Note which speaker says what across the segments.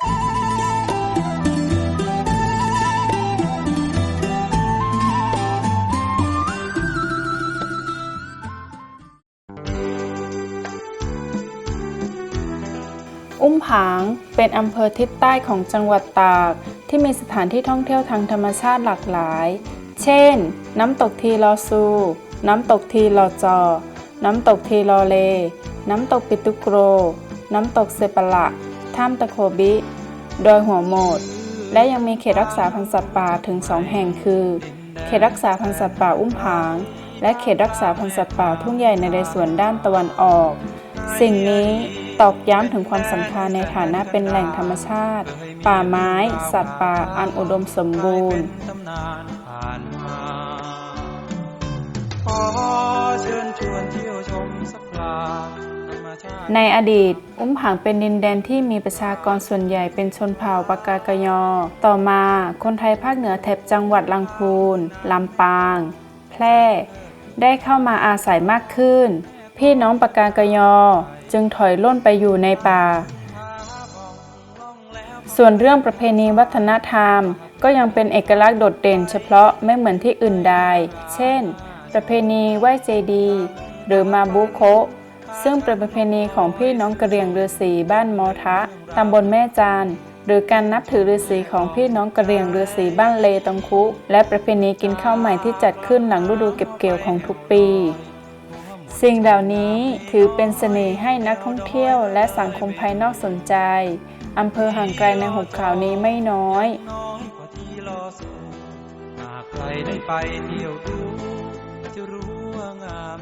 Speaker 1: อุ้มผางเป็นอำเภอทิศใต้ของจังหวัดตาก ที่มีสถานที่ท่องเที่ยวทางธรรมชาติหลากหลาย เช่น น้ำตกทีลอซู น้ำตกทีลอจอ น้ำตกทีลอเล น้ำตกปิตุโกร น้ำตกเซปละ ถ้ำตะโคบิ ดอยหัวโหมด และยังมีเขตรักษาพันธุ์สัตว์ป่าถึงสองแห่งคือ เขตรักษาพันธุ์สัตว์ป่าอุ้มผาง และเขตรักษาพันธุ์สัตว์ป่าทุ่งใหญ่ในเรสวนด้านตะวันออก สิ่งนี้ตอกย้ำถึงความสำคัญในฐานะเป็นแหล่งธรรมชาติ ป่าไม้ สัตว์ป่าอันอุดมสมบูรณ์
Speaker 2: ขอเชิญชวนเที่ยวชมสักลาธรา
Speaker 1: ในอดีต อุ้มผางเป็นดินแดนที่มีประชากรส่วนใหญ่เป็นชนเผ่าปากากยอ ต่อมาคนไทยภาคเหนือแถบจังหวัดลังพูนลำปาง แพร่ ได้เข้ามาอาศัยมากขึ้น พี่น้องปากากยอจึงถอยล่นไปอยู่ในป่า ส่วนเรื่องประเพณีวัฒนธรรม ก็ยังเป็นเอกลักษณ์โดดเด่นเฉพาะไม่เหมือนที่อื่นใด เช่น ประเพณีไหว้เจดี หรือมาบุโค ซึ่งเป็นประเพณีของพี่น้องกระเรียงฤาษีบ้านมอทะตำบลแม่จานหรือการนับถือฤาษีของพี่น้องกระเรียงฤาษีบ้านเลตงคุ และประเพณีกินข้าวใหม่ที่จัดขึ้นหลังฤดูเก็บเกี่ยวของทุกปี สิ่งเหล่านี้ถือเป็นเสน่ห์ให้นักท่องเที่ยวและสังคมภายนอกสนใจอำเภอห่างไกลในหุบเขานี้ไม่น้อย
Speaker 2: หากใครได้ไปเที่ยวดูจะรู้ว่างาม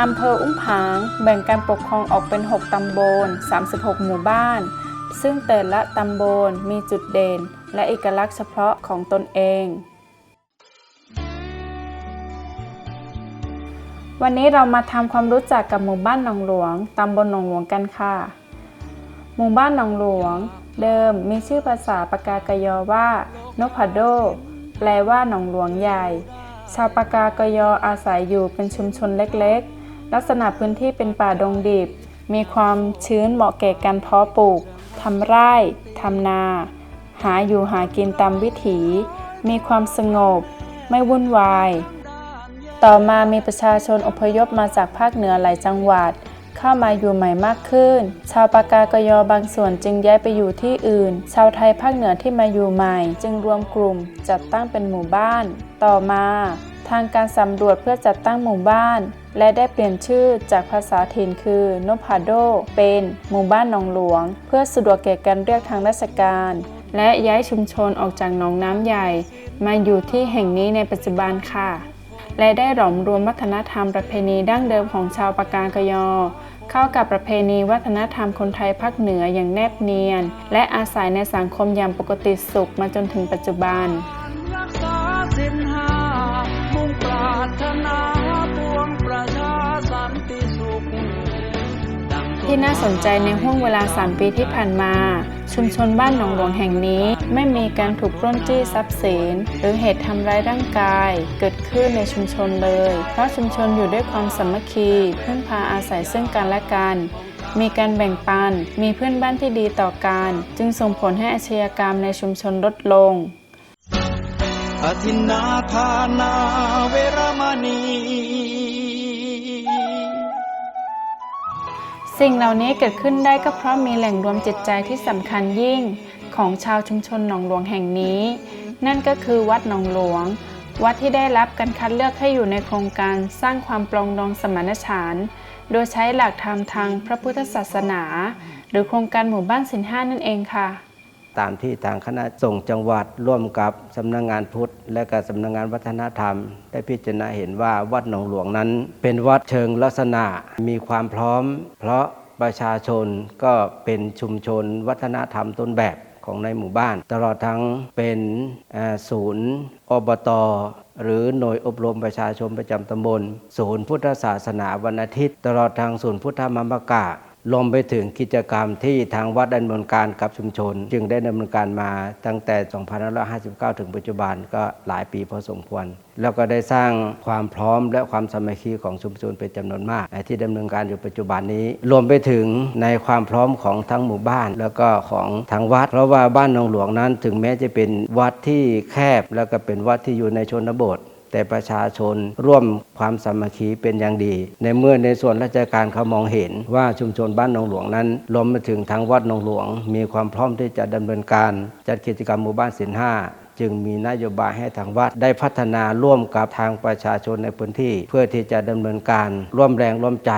Speaker 1: อำเภออุ้มผางแบ่งการปกครองออกเป็น 6 ตำบล 36 หมู่บ้าน ซึ่งแต่ละตำบลมีจุดเด่น และเอกลักษณ์เฉพาะของตนเอง วันนี้เรามาทำความรู้จักกับหมู่บ้านหนองหลวง ตำบลหนองหลวงกันค่ะ หมู่บ้านหนองหลวง เดิมมีชื่อภาษาปากากยอว่านพโด แปลว่าหนองหลวงใหญ่ ชาวปากากยออาศัยอยู่เป็นชุมชนเล็กๆ ลักษณะพื้นที่เป็นป่าดงดิบ มีความชื้นเหมาะแก่การเพาะปลูกทำไร่ทำนา หาอยู่หากินตามวิถี มีความสงบ ไม่วุ่นวาย ต่อมามีประชาชนอพยพมาจากภาคเหนือหลายจังหวัด เข้ามาอยู่ใหม่มากขึ้น ชาวปากากยอบางส่วนจึงย้ายไปอยู่ที่อื่น ชาวไทยภาคเหนือที่มาอยู่ใหม่ จึงรวมกลุ่มจัดตั้งเป็นหมู่บ้าน ต่อมา ทางการสำรวจเพื่อจัดตั้งหมู่บ้าน และได้เปลี่ยนชื่อจากภาษาถิ่นคือนพาโด เป็นหมู่บ้านหนองหลวง เพื่อสะดวกแก่การเรียกทางราชการ และย้ายชุมชนออกจากหนองน้ำใหญ่ มาอยู่ที่แห่งนี้ในปัจจุบันค่ะ และได้หลอมรวมวัฒนธรรมประเพณีดั้งเดิมของชาวปากากยอ เข้ากับประเพณีวัฒนธรรมคนไทยภาคเหนืออย่างแนบเนียน และอาศัยในสังคมอย่างปกติสุขมาจนถึงปัจจุบัน
Speaker 2: รักษาสินหามุ่งปราถนา
Speaker 1: ที่น่าสนใจในห่วงเวลา 3 ปีที่ผ่านมา ชุมชนบ้านหนองหลวงแห่งนี้ ไม่มีการถูกปล้นจี้ทรัพย์สิน หรือเหตุทำร้ายร่างกาย เกิดขึ้นในชุมชนเลย เพราะชุมชนอยู่ด้วยความสามัคคีพึ่งพาอาศัยซึ่งกันและกัน มีการแบ่งปัน มีเพื่อนบ้านที่ดีต่อกัน จึงส่งผลให้อาชญากรรมในชุมชนลดลง
Speaker 2: อธินาทานาเวรมณี
Speaker 1: สิ่งเหล่านี้เกิดขึ้นได้ก็เพราะมีแหล่งรวมจิตใจที่สำคัญยิ่งของชาวชุมชนหนองหลวงแห่งนี้ นั่นก็คือวัดหนองหลวง วัดที่ได้รับการคัดเลือกให้อยู่ในโครงการสร้างความปรองดองสมานฉันท์โดยใช้หลักธรรมทางพระพุทธศาสนา หรือโครงการหมู่บ้านสินห้านั่นเองค่ะ
Speaker 3: ตามที่ทางคณะส่งจังหวัดร่วมกับสำนักงงานพุทธ และกับสำนักงงานวัฒนธรรม ได้พิจารณาเห็นว่าวัดหนองหลวงนั้น เป็นวัดเชิงลักษณะมีความพร้อม เพราะประชาชนก็เป็นชุมชนวัฒนธรรมต้นแบบของในหมู่บ้าน ตลอดทั้งเป็นศูนย์อบตหรือหน่วยอบรมประชาชนประจำตำบล ศูนย์พุทธศาสนาวันอาทิตย์ ตลอดทางศูนย์พุทธมัมมกะ รวมไปถึงกิจกรรมที่ทางวัดดำเนินการกับชุมชน จึงได้ดำเนินการมาตั้งแต่ 2559 ถึงปัจจุบันก็หลายปีพอสมควร แล้วก็ได้สร้างความพร้อมและความสามัคคีของชุมชนเป็นจำนวนมากที่ดำเนินการอยู่ปัจจุบันนี้ รวมไปถึงในความพร้อมของทั้งหมู่บ้าน แล้วก็ของทางวัด เพราะว่าบ้านหนองหลวงนั้น ถึงแม้จะเป็นวัดที่แคบแล้วก็เป็นวัดที่อยู่ในชนบท แต่ประชาชนร่วมความสามัคคีเป็นอย่างดี ในเมื่อในส่วนราชการเขามองเห็นว่าชุมชนบ้านหนองหลวงนั้นรวมมาถึงทางวัดหนองหลวง มีความพร้อมที่จะดำเนินการจัดกิจกรรมหมู่บ้านศิลห้า จึงมีนโยบายให้ทางวัดได้พัฒนาร่วมกับทางประชาชนในพื้นที่ เพื่อที่จะดำเนินการร่วมแรงร่วมใจ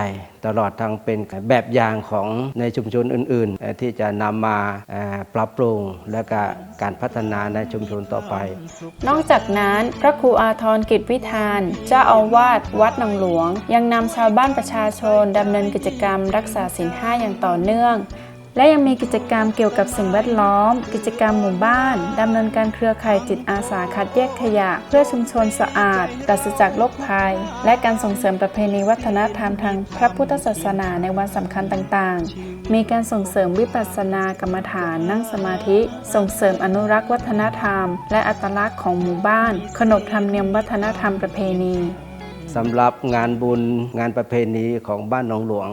Speaker 3: ตลอดทางเป็นแบบอย่างของในชุมชนอื่น ๆ ที่จะนำมาปรับปรุงและก็การพัฒนาในชุมชนต่อไป
Speaker 1: นอกจากนั้นพระครูอาทรกิจวิธานเจ้าอาวาสวัดหนองหลวง ยังนำชาวบ้านประชาชนดำเนินกิจกรรมรักษาศีลห้าอย่างต่อเนื่อง และยังมีกิจกรรมเกี่ยวกับสิ่งแวดล้อม กิจกรรมหมู่บ้านดำเนินการเครือข่ายจิตอาสาคัดแยกขยะ เพื่อชุมชนสะอาดปราศจากโรคภัย และการส่งเสริมประเพณีวัฒนธรรมทางพระพุทธศาสนาในวันสำคัญต่างๆ มีการส่งเสริมวิปัสสนากรรมฐานนั่งสมาธิ ส่งเสริมอนุรักษ์วัฒนธรรม และอัตลักษณ์ของหมู่บ้าน ขนบธรรมเนียมวัฒนธรรมประเพณี
Speaker 3: สำหรับงานบุญงานประเพณีของบ้านหนองหลวง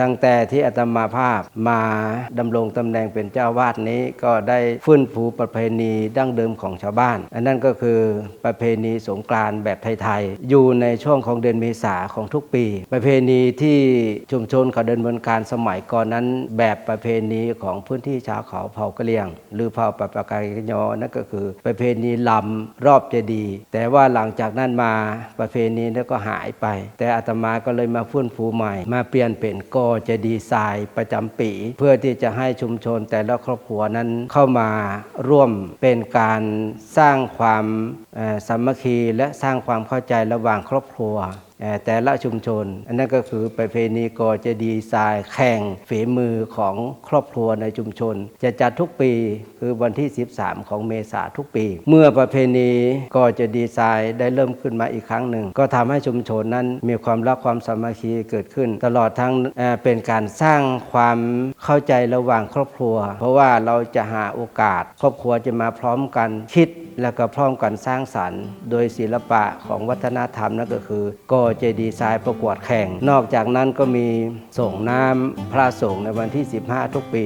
Speaker 3: ตั้งแต่ที่อาตมาภาพมาดำรงตำแหน่งเป็นเจ้าวาดนี้ก็ได้ฟื้นฟูประเพณีดั้งเดิมของชาวบ้าน อันนั้นก็คือประเพณีสงกรานต์แบบไทยๆ อยู่ในช่วงของเดือนเมษาของทุกปี ประเพณีที่ชุมชนเขาเดินบนการสมัยก่อนนั้นแบบประเพณีของพื้นที่ชาวเขาเผ่ากะเหรี่ยง หรือเผ่าปะปะกายยอนั่นก็คือ ประเพณีลำรอบเจดีย์แต่ว่าหลังจากนั้นมาประเพณีนั้นก็หายไป แต่อาตมาก็เลยมาฟื้นฟูใหม่ มาเปลี่ยนเป็นกอเจดีย์ทรายประจำปี เพื่อที่จะให้ชุมชนแต่ละครอบครัวนั้นเข้ามาร่วมเป็นการสร้างความสามัคคีและสร้างความเข้าใจระหว่างครอบครัว แต่ละชุมชน อันนั้นก็คือประเพณีกอเจดีทรายแข่งฝีมือของครอบครัวในชุมชน จะจัดทุกปีคือวันที่ 13 ของเมษาทุกปี เมื่อประเพณีกอเจดีทรายได้เริ่มขึ้นมาอีกครั้งหนึ่ง ก็ทำให้ชุมชนนั้นมีความรักความสามัคคีเกิดขึ้น ตลอดทั้งเป็นการสร้างความ เข้าใจระหว่างครอบครัว เพราะว่าเราจะหาโอกาส ครอบครัวจะมาพร้อมกันคิดแล้วก็พร้อมกันสร้างสรรค์ โดยศิลปะของวัฒนธรรมนั่นก็คือก่อเจดีย์ทรายประกวดแข่ง นอกจากนั้นก็มีส่งน้ำพระสงฆ์ในวันที่ 15 ทุกปี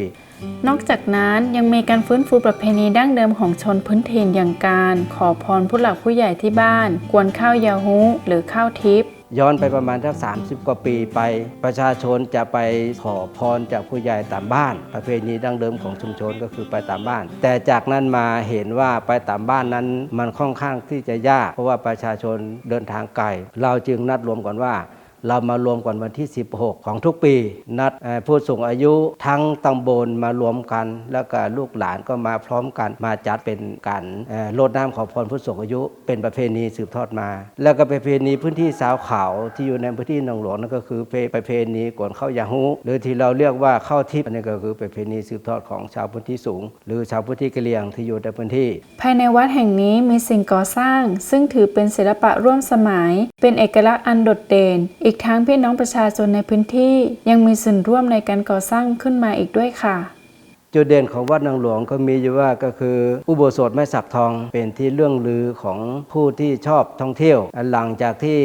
Speaker 1: นอกจากนั้นยังมีการฟื้นฟูประเพณีดั้งเดิมของชนพื้นถิ่นอย่างการ ขอพรผู้หลักผู้ใหญ่ที่บ้าน กวนข้าวยาฮูหรือข้าวทิพย์
Speaker 3: ย้อนไปประมาณสัก30 กว่าปีไป ประชาชนจะไปขอพรจากผู้ใหญ่ตามบ้าน ประเพณีดั้งเดิมของชุมชนก็คือไปตามบ้าน แต่จากนั้นมาเห็นว่าไปตามบ้านนั้นมันค่อนข้างที่จะยาก เพราะว่าประชาชนเดินทางไกลเราจึงนัดรวมกันว่า เรามารวมกันวันที่ 16 ของทุกปี นัดผู้สูงอายุทั้งตำบลมารวมกัน แล้วก็ลูกหลานก็มาพร้อมกันมาจัดเป็นการเอ่อรดน้ำขอพรผู้สูงอายุ เป็นประเพณีสืบทอดมา แล้วก็ประเพณีพื้นที่สาวขาวที่อยู่ในพื้นที่หนองหลวงนั่นก็คือประเพณีกวนข้ายาฮูหรือที่เราเรียกว่าเข้าทิพย์อันนี้ก็คือประเพณีสืบทอดของชาวพื้นที่สูง หรือชาวพื้นที่กะเหรี่ยงที่อยู่ในพื้นที่
Speaker 1: ภายในวัดแห่งนี้มีสิ่งก่อสร้าง ซึ่งถือเป็นศิลปะร่วมสมัย เป็นเอกลักษณ์อันโดดเด่นอีกีกทั้งพี่น้องประชาชนในพื้นที่ยังมีส่วนร่วมในการก่อสร้างขึ้นมาอีกด้วยค่ะ
Speaker 3: จุดเด่นของวัดนางหลวงก็มีอยู่ว่าก็คือ อุโบสถไม้สักทองเป็นที่เรื่องลือของผู้ที่ชอบท่องเที่ยว หลังจากที่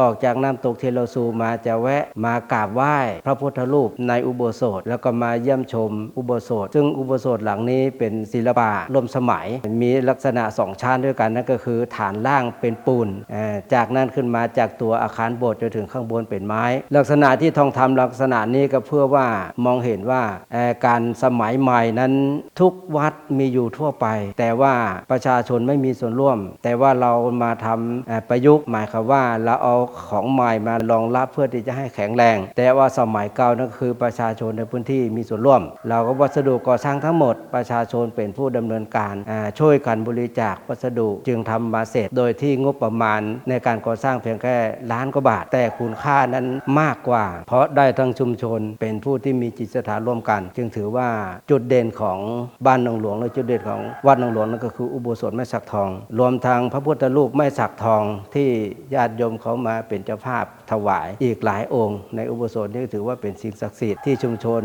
Speaker 3: ออกจากน้ำตกเทโลซูมาจะแวะมากราบไหว้ พระพุทธรูปในอุโบสถ แล้วก็มาเยี่ยมชมอุโบสถ ซึ่งอุโบสถหลังนี้เป็นศิลปะร่วมสมัย มีลักษณะสองชั้นด้วยกันนั่นก็คือฐานล่างเป็นปูน จากนั้นขึ้นมาจากตัวอาคารโบสถ์จนถึงข้างบนเป็นไม้ ลักษณะที่ทองทำลักษณะนี้ก็เพื่อว่ามองเห็นว่าการสมัยใหม่นั้นทุกวัดมีอยู่ทั่วไป แต่ว่าประชาชนไม่มีส่วนร่วม แต่ว่าเรามาทำประยุกต์หมายความว่าเราเอาของใหม่มารองรับเพื่อที่จะให้แข็งแรง แต่ว่าสมัยเก่านั่นคือประชาชนในพื้นที่มีส่วนร่วม เราก็วัสดุก่อสร้างทั้งหมด ประชาชนเป็นผู้ดำเนินการช่วยกันบริจาควัสดุจึงทำมาเสร็จ โดยที่งบประมาณในการก่อสร้างเพียงแค่ล้านกว่าบาท แต่คุณค่านั้นมากกว่า เพราะได้ทั้งชุมชนเป็นผู้ที่มีจิตศรัทธาร่วมกัน จึงถือว่าจุดดเด่นของบ้านหนองหลวงและจุดเด่นของวัดหนองหลวงนั่นก็คืออุโบสถไม้สักทอง รวมทางพระพุทธรูปไม้สักทองที่ญาติโยมเขามาเป็นเจ้าภาพถวายอีกหลายองค์ ในอุโบสถนี่ถือว่าเป็นสิ่งศักดิ์สิทธิ์ที่ชุมชน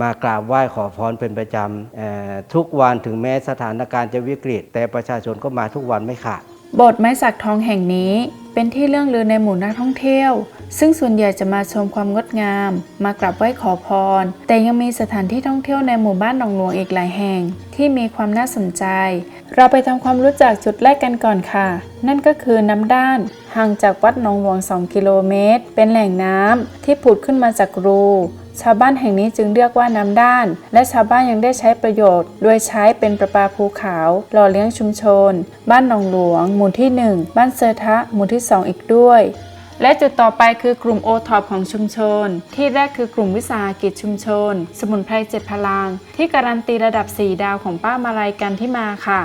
Speaker 3: มากราบไหว้ขอพรเป็นประจำทุกวันถึงแม้สถานการณ์จะวิกฤต แต่ประชาชนก็มาทุกวันไม่ขาด
Speaker 1: โบสถ์ไม้สักทองแห่งนี้เป็นที่เรื่องลือในหมู่นักท่องเที่ยว ซึ่งส่วนใหญ่จะมาชมความงดงาม มากราบไหว้ขอพร แต่ยังมีสถานที่ท่องเที่ยวในหมู่บ้านหนองหลวงอีกหลายแห่ง ที่มีความน่าสนใจ เราไปทำความรู้จักจุดแรกกันก่อนค่ะ นั่นก็คือน้ำด้าน ห่างจากวัดหนองหลวง 2 กิโลเมตร เป็นแหล่งน้ำที่ผุดขึ้นมาจากรูชาวบ้านแห่งนี้จึงเรียกว่าน้ำด้าน และชาวบ้านยังได้ใช้ประโยชน์ โดยใช้เป็นประปาภูเขาหล่อเลี้ยงชุมชน บ้านหนองหลวง หมู่ที่ 1 บ้านเซอร์ทะ หมู่ที่ 2 อีกด้วย และจุดต่อไปคือกลุ่มโอท็อปของชุมชน ที่แรกคือกลุ่มวิสาหกิจชุมชน สมุนไพรเจ็ดพลัง ที่การันตีระดับ 4 ดาวของป้ามาลัยกันที่มาค่ะ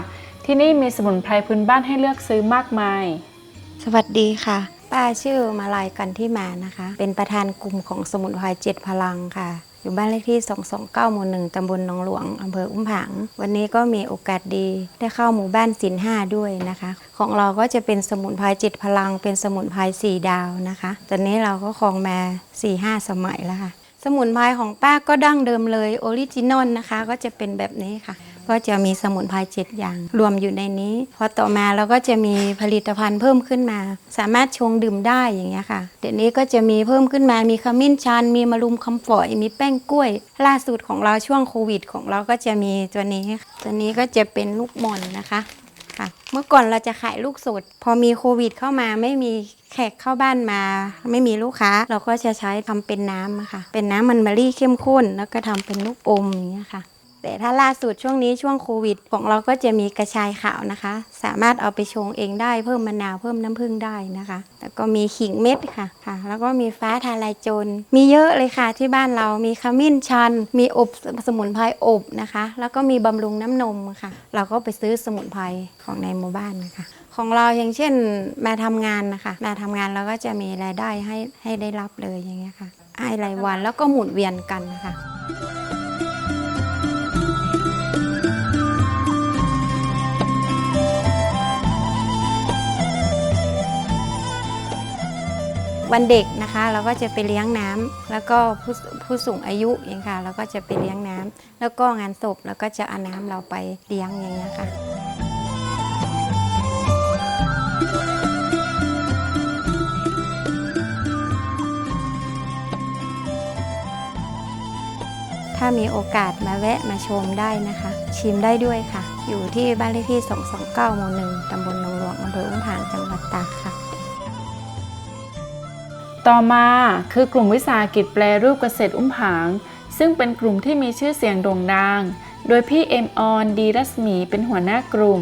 Speaker 1: ที่นี่มีสมุนไพรพื้นบ้านให้เลือกซื้อมากมาย
Speaker 4: สวัสดีค่ะ ป้าชื่อมาลายกันที่มานะคะ เป็นประธานกลุ่มของสมุนไพรเจ็ดพลังค่ะ อยู่บ้านเลขที่ 229 หมู่หนึ่งตำบลหนองหลวง อำเภออุ้มผาง วันนี้ก็มีโอกาสดีได้เข้าหมู่บ้านสินห้าด้วยนะคะ ของเราก็จะเป็นสมุนไพรจิตพลัง เป็นสมุนไพรสี่ดาวนะคะ ตอนนี้เราก็คลองมา4ี่ห้าสมัยแล้วค่ะ สมุนไพรของป้าก็ดั้งเดิมเลย ออริจินอลนะคะ ก็จะเป็นแบบนี้ค่ะ ก็จะมีสมุนไพรเจ็ดอย่าง รวมอยู่ในนี้ พอต่อมาเราก็จะมีผลิตภัณฑ์เพิ่มขึ้นมา สามารถชงดื่มได้อย่างเงี้ยค่ะ เดี๋ยวนี้ก็จะมีเพิ่มขึ้นมามีขมิ้นชัน มีมะรุมคำฝอยมีแป้งกล้วย ล่าสุดของเราช่วงโควิด ของเราก็จะมีตัวนี้ตัวนี้ก็จะเป็นลูกมอนนะคะค่ะเมื่อก่อนเราจะขายลูกสด พอมีโควิด เข้ามาไม่มีแขกเข้าบ้านมา ไม่มีลูกค้า เราก็จะใช้ทำเป็นน้ำค่ะ เป็นน้ำมันเบอรี่เข้มข้น แล้วก็ทำเป็นลูกอมอย่างเงี้ยค่ะ แต่ถ้าล่าสุดช่วงนี้ช่วงโควิด ของเราก็จะมีกระชายขาวนะคะ สามารถเอาไปชงเองได้เพิ่มมะนาวเพิ่มน้ำผึ้งได้นะคะ แล้วก็มีขิงเม็ดค่ะค่ะ แล้วก็มีฟ้าทลายโจรมีเยอะเลยค่ะที่บ้านเรามีขมิ้นชัน มีอบสมุนไพรอบนะคะ แล้วก็มีบำรุงน้ำนมค่ะ เราก็ไปซื้อสมุนไพรของในหมู่บ้านนะคะของเราอย่างเช่นมาทำงานนะคะ มาทำงานเราก็จะมีรายได้ให้ให้ได้รับเลยอย่างเงี้ยค่ะให้รายวันแล้วก็หมุนเวียนกันนะคะ วันเด็กนะคะเราก็จะไปเลี้ยงน้ำแล้วก็ผู้ผู้สูงอายุอย่างค่ะเราก็จะไปเลี้ยงน้ำแล้วก็งานศพแล้วก็จะเอาน้ำเราไปเลี้ยงอย่างเงี้ยค่ะถ้ามีโอกาสมาแวะมาชมได้นะคะ ชิมได้ด้วยค่ะ อยู่ที่บ้านเลขที่ 229 หมู่หนึ่งตำบลหนองหลวงอำเภออุ้มผาง จังหวัดตากค่ะ
Speaker 1: ต่อมาคือกลุ่มวิสาหกิจแปรรูปเกษตรอุ้มผาง ซึ่งเป็นกลุ่มที่มีชื่อเสียงโด่งดัง โดยพี่เอ็มออนดีรัศมีเป็นหัวหน้ากลุ่ม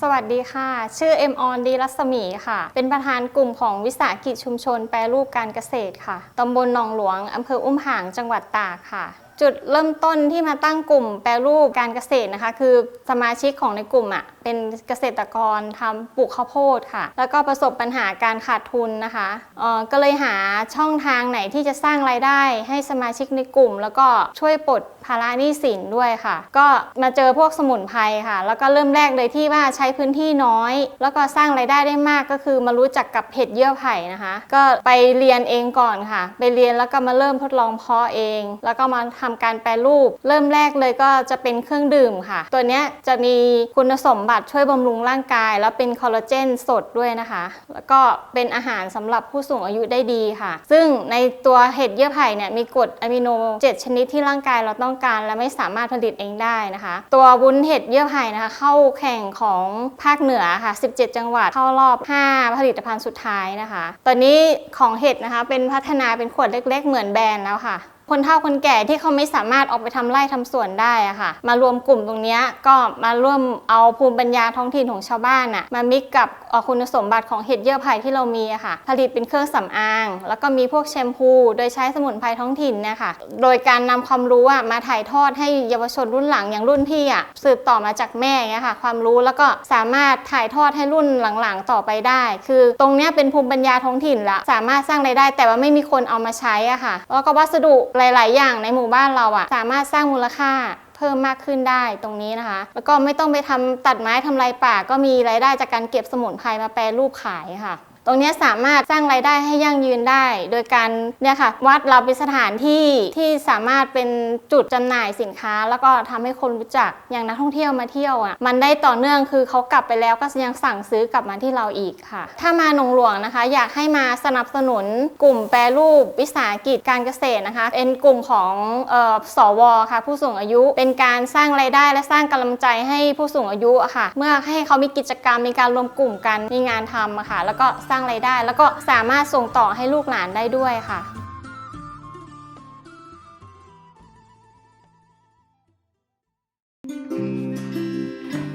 Speaker 5: สวัสดีค่ะ ชื่อเอ็มออนดีรัศมีค่ะ เป็นประธานกลุ่มของวิสาหกิจชุมชนแปรรูปการเกษตรค่ะ ตำบลหนองหลวง อำเภออุ้มผาง จังหวัดตากค่ะ จุดเริ่มต้นที่มาตั้งกลุ่มแปรรูปการเกษตรนะคะ คือสมาชิกของในกลุ่มอะเป็นเกษตรกรทำปลูกข้าวโพดค่ะ แล้วก็ประสบปัญหาการขาดทุนนะคะเอ่อก็เลยหาช่องทางไหนที่จะสร้างรายได้ให้สมาชิกในกลุ่ม แล้วก็ช่วยปลดภาระหนี้สินด้วยค่ะ ก็มาเจอพวกสมุนไพรค่ะ แล้วก็เริ่มแรกเลยที่ว่าใช้พื้นที่น้อย แล้วก็สร้างรายได้ได้มากก็คือมารู้จักกับเห็ดเยื่อไผ่นะคะ ก็ไปเรียนเองก่อนค่ะ ไปเรียนแล้วก็มาเริ่มทดลองเพาะเอง แล้วก็มาททำการแปรรูป เริ่มแรกเลยก็จะเป็นเครื่องดื่มค่ะ ตัวนี้จะมีคุณสมบัติช่วยบำรุงร่างกาย แล้วเป็นคอลลาเจนสดด้วยนะคะ แล้วก็เป็นอาหารสำหรับผู้สูงอายุได้ดีค่ะ ซึ่งในตัวเห็ดเยื่อไผ่เนี่ยมีกรดอะมิโน 7 ชนิดที่ร่างกายเราต้องการ และไม่สามารถผลิตเองได้นะคะ ตัววุ้นเห็ดเยื่อไผ่นะคะ เข้าแข่งของภาคเหนือค่ะ 17 จังหวัดเข้ารอบ 5 ผลิตภัณฑ์สุดท้ายนะคะ ตอนนี้ของเห็ดนะคะเป็นพัฒนาเป็นขวดเล็ก ๆ เหมือนแบรนด์แล้วค่ะ คนเฒ่าคนแก่ที่เขาไม่สามารถออกไปทำไร่ทำสวนได้อะค่ะ มารวมกลุ่มตรงนี้ก็มาร่วมเอาภูมิปัญญาท้องถิ่นของชาวบ้านอะมามิกกับคุณสมบัติของเห็ดเยื่อไผ่ที่เรามีอะค่ะ ผลิตเป็นเครื่องสำอาง แล้วก็มีพวกแชมพู โดยใช้สมุนไพรท้องถิ่นเนี่ยค่ะ โดยการนำความรู้อะมาถ่ายทอดให้เยาวชนรุ่นหลังอย่างรุ่นพี่อะสืบต่อมาจากแม่เงี้ยค่ะ ความรู้แล้วก็สามารถถ่ายทอดให้รุ่นหลังๆ ต่อไปได้ คือตรงเนี้ยเป็นภูมิปัญญาท้องถิ่นละสามารถสร้างรายได้ แต่ว่าไม่มีคนเอามาใช้อะค่ะ แล้วก็วัสดุหลาย ๆ อย่างในหมู่บ้านเราอะสามารถสร้างมูลค่าเพิ่มมากขึ้นได้ตรงนี้นะคะ แล้วก็ไม่ต้องไปทำตัดไม้ทำลายป่า ก็มีรายได้จากการเก็บสมุนไพรมาแปรรูปขายค่ะ ตรงนี้สามารถสร้างรายได้ให้ยั่งยืนได้ โดยการเนี่ยค่ะวัดเราเป็นสถานที่ที่สามารถเป็นจุดจำหน่ายสินค้า แล้วก็ทำให้คนรู้จักอย่างนักท่องเที่ยวมาเที่ยวอะมันได้ต่อเนื่องคือเขากลับไปแล้วก็ยังสั่งซื้อกลับมาที่เราอีกค่ะ ถ้ามาหนองหลวงนะคะ อยากให้มาสนับสนุนกลุ่มแปรรูปวิสาหกิจการเกษตรนะคะ เป็นกลุ่มของออสวค่ะ ผู้สูงอายุเป็นการสร้างรายได้และสร้างกำลังใจให้ผู้สูงอายุค่ะ เมื่อให้เขามีกิจกรรมมีการรวมกลุ่มกันมีงานทำค่ะแล้วก็สร้างรายได้ แล้วก็สามารถส่งต่อให้ลูกหลานได้ด้วยค่ะ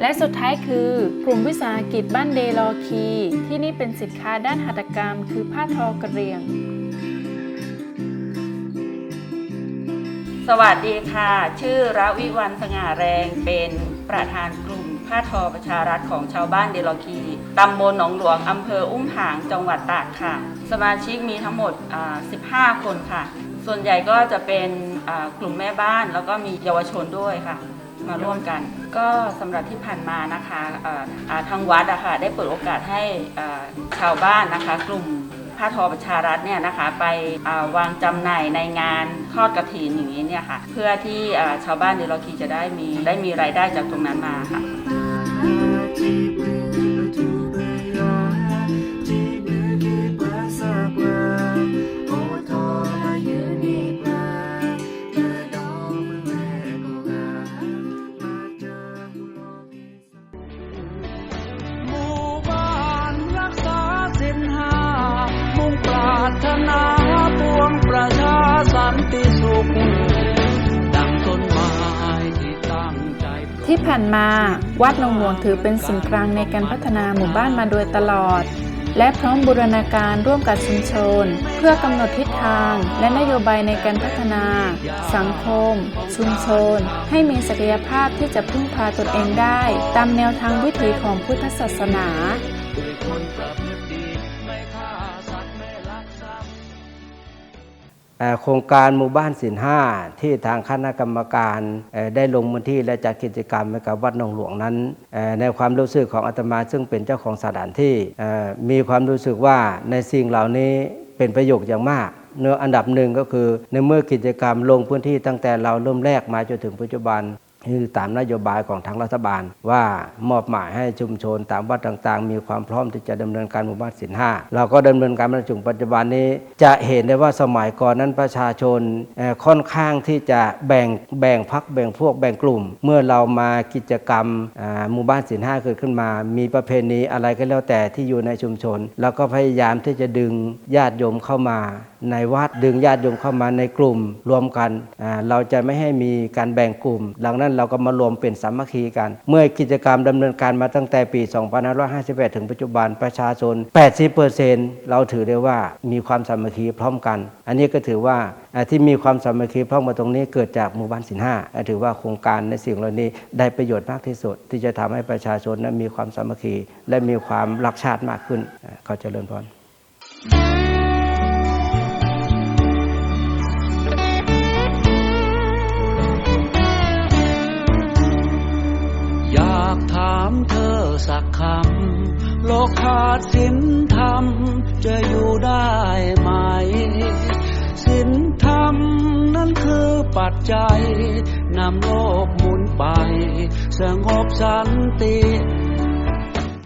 Speaker 1: และสุดท้ายคือกลุ่มวิสาหกิจบ้านเดลอคี ที่นี่เป็นสินค้าด้านหัตถกรรม คือผ้าทอกระเหรียง
Speaker 6: สวัสดีค่ะ ชื่อระวิวันสง่าแรงเป็นประธานกลุ่มผ้าทอประชารัฐของชาวบ้านเดลอคี ตำบลหนองหลวงอำเภออุ้มผางจังหวัดตากค่ะ สมาชิกมีทั้งหมด 15 คนค่ะ ส่วนใหญ่ก็จะเป็นกลุ่มแม่บ้านแล้วก็มีเยาวชนด้วยค่ะ มาร่วมกัน ก็สำหรับที่ผ่านมานะคะทางวัดอะค่ะได้เปิดโอกาสให้ชาวบ้านนะคะ กลุ่มผ้าทอประชารัฐเนี่ยนะคะไปวางจำหน่ายในงานทอดกระถินอย่างนี้เนี่ยค่ะ เพื่อที่ชาวบ้านเดลอคีจะได้มีได้มีรายได้จากตรงนั้นมาค่ะ
Speaker 1: ผ่านมา วัดหนองหลวงถือเป็นศูนย์กลางในการพัฒนาหมู่บ้านมาโดยตลอด และพร้อมบูรณาการร่วมกับชุมชน เพื่อกำหนดทิศทาง และนโยบายในการพัฒนา สังคม ชุมชน ให้มีศักยภาพที่จะพึ่งพาตนเองได้ ตามแนวทางวิถีของพุทธศาสนา
Speaker 3: โครงการหมู่บ้านสินห้าที่ทางคณะกรรมการได้ลงพื้นที่และจัดกิจกรรมให้กับวัดหนองหลวงนั้น ในความรู้สึกของอาตมาซึ่งเป็นเจ้าของสถานที่มีความรู้สึกว่าในสิ่งเหล่านี้เป็นประโยชน์อย่างมากเนื้ออันดับหนึ่งก็คือในเมื่อกิจกรรมลงพื้นที่ตั้งแต่เราเริ่มแรกมาจนถึงปัจจุบัน คือตามนโยบายของทางรัฐบาล ว่ามอบหมายให้ชุมชนตามวัดต่างๆ มีความพร้อมที่จะดำเนินการหมู่บ้านสินห้าเราก็ดำเนินการมาถึงปัจจุบันนี้ จะเห็นได้ว่าสมัยก่อนนั้นประชาชนค่อนข้างที่จะแบ่งแบ่งพักแบ่งพวกแบ่งกลุ่ม เมื่อเรามากิจกรรมหมู่บ้านสินห้าเกิดขึ้นมา มีประเพณีอะไรก็แล้วแต่ที่อยู่ในชุมชนแล้วก็พยายามที่จะดึงญาติโยมเข้ามาในวัดดึงญาติโยมเข้ามาในกลุ่มรวมกันเราจะไม่ให้มีการแบ่งกลุ่มดังนั้นเราก็มารวมเป็นสามัคคีกัน เมื่อกิจกรรมดำเนินการมาตั้งแต่ปี 2558 ถึงปัจจุบันประชาชน 80%เราถือได้ว่ามีความสามัคคีพร้อมกัน อันนี้ก็ถือว่าที่มีความสามัคคีพร้อมกันตรงนี้เกิดจากหมู่บ้านสินห้าถือว่าโครงการในสิ่งเหล่านี้ได้ประโยชน์มากที่สุด ที่จะทำให้ประชาชนนั้นมีความสามัคคีและมีความรักชาติมากขึ้นอ่าขอเจริญพร
Speaker 2: เธอสักคำ โลกขาดสินธรรม จะอยู่ได้ไหม สินธรรมนั้นคือปัจจัยนำโลกหมุนไป สงบสันติ